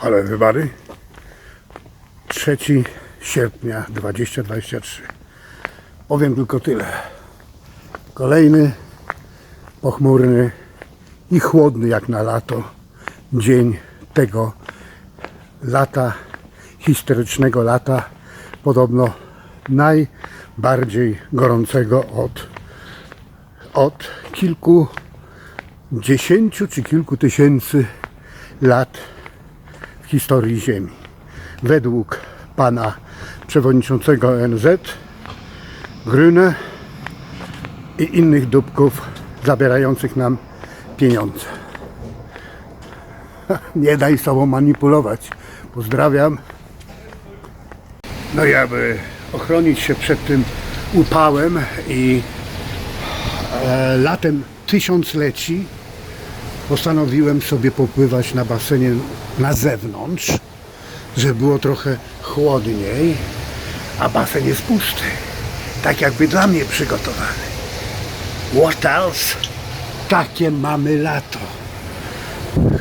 Hello everybody. 3 sierpnia 2023. Powiem tylko tyle. Kolejny pochmurny i chłodny jak na lato dzień tego lata, historycznego lata, podobno najbardziej gorącego od, od kilku dziesięciu czy kilku tysięcy lat historii Ziemi. Według pana przewodniczącego ONZ, Grüne i innych dupków zabierających nam pieniądze. Nie daj sobą manipulować. Pozdrawiam. No i aby ochronić się przed tym upałem i e, latem tysiącleci postanowiłem sobie popływać na basenie na zewnątrz, żeby było trochę chłodniej, a basen jest pusty. Tak jakby dla mnie przygotowany. What else? Takie mamy lato.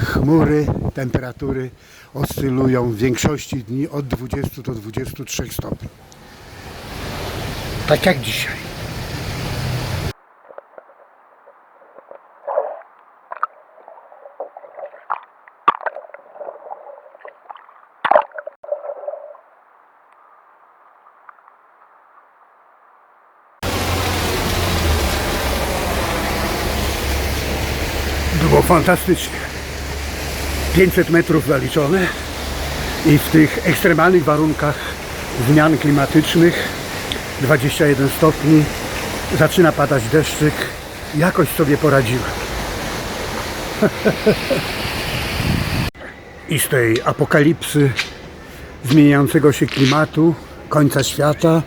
Chmury, temperatury oscylują w większości dni od 20 do 23 stopni. Tak jak dzisiaj. Było fantastycznie. 500 metrów zaliczone i w tych ekstremalnych warunkach zmian klimatycznych 21 stopni zaczyna padać deszczyk. Jakoś sobie poradziłem. I z tej apokalipsy zmieniającego się klimatu końca świata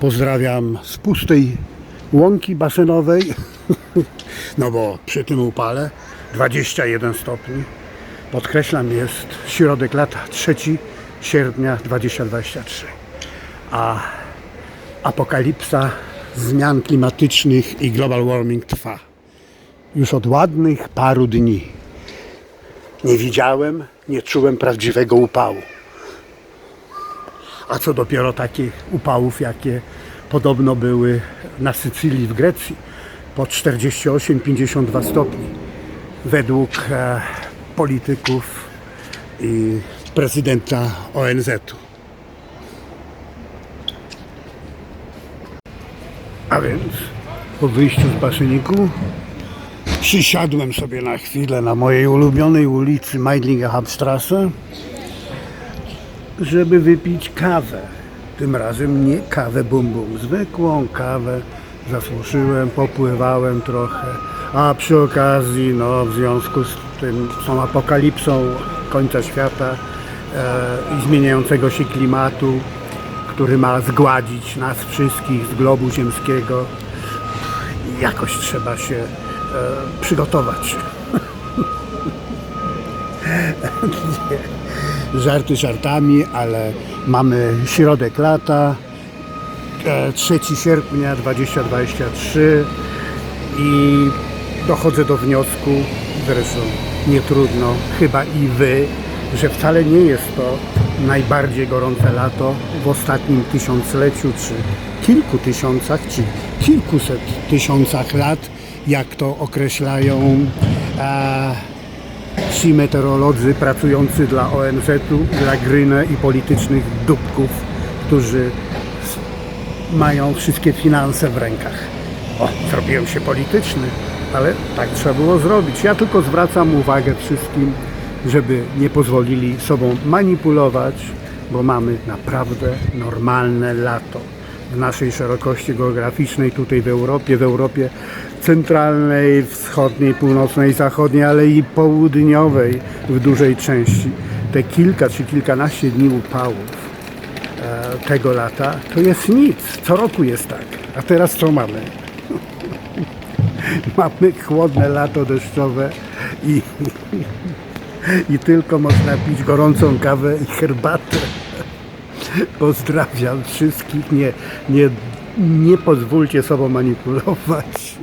pozdrawiam z pustej łąki basenowej no bo przy tym upale 21 stopni. Podkreślam jest środek lata 3 sierpnia 2023 a apokalipsa zmian klimatycznych i global warming trwa. Już od ładnych paru dni. Nie widziałem, nie czułem prawdziwego upału. A co dopiero takich upałów, jakie podobno były na Sycylii w Grecji po 48-52 stopni według e, polityków i prezydenta ONZ-u. A więc po wyjściu z baseniku przysiadłem sobie na chwilę na mojej ulubionej ulicy Meidlinger-Hauptstraße żeby wypić kawę. Tym razem nie kawę bum, zwykłą kawę zasłużyłem, popływałem trochę, a przy okazji, no w związku z tym, z tą apokalipsą końca świata e, i zmieniającego się klimatu, który ma zgładzić nas wszystkich z globu ziemskiego, jakoś trzeba się e, przygotować. Żarty żartami, ale mamy środek lata, 3 sierpnia 2023 i dochodzę do wniosku, zresztą nie trudno, chyba i wy, że wcale nie jest to najbardziej gorące lato w ostatnim tysiącleciu, czy kilku tysiącach, czy kilkuset tysiącach lat, jak to określają e, ci meteorolodzy pracujący dla ONZ-u, dla Gryne i politycznych dupków, którzy mają wszystkie finanse w rękach. O, zrobiłem się polityczny, ale tak trzeba było zrobić. Ja tylko zwracam uwagę wszystkim, żeby nie pozwolili sobą manipulować, bo mamy naprawdę normalne lato w naszej szerokości geograficznej, tutaj w Europie, w Europie centralnej, wschodniej, północnej, zachodniej, ale i południowej w dużej części. Te kilka czy kilkanaście dni upałów tego lata to jest nic. Co roku jest tak. A teraz co mamy? mamy chłodne lato deszczowe i, i tylko można pić gorącą kawę i herbatę. Pozdrawiam wszystkich. Nie, nie, nie pozwólcie sobą manipulować.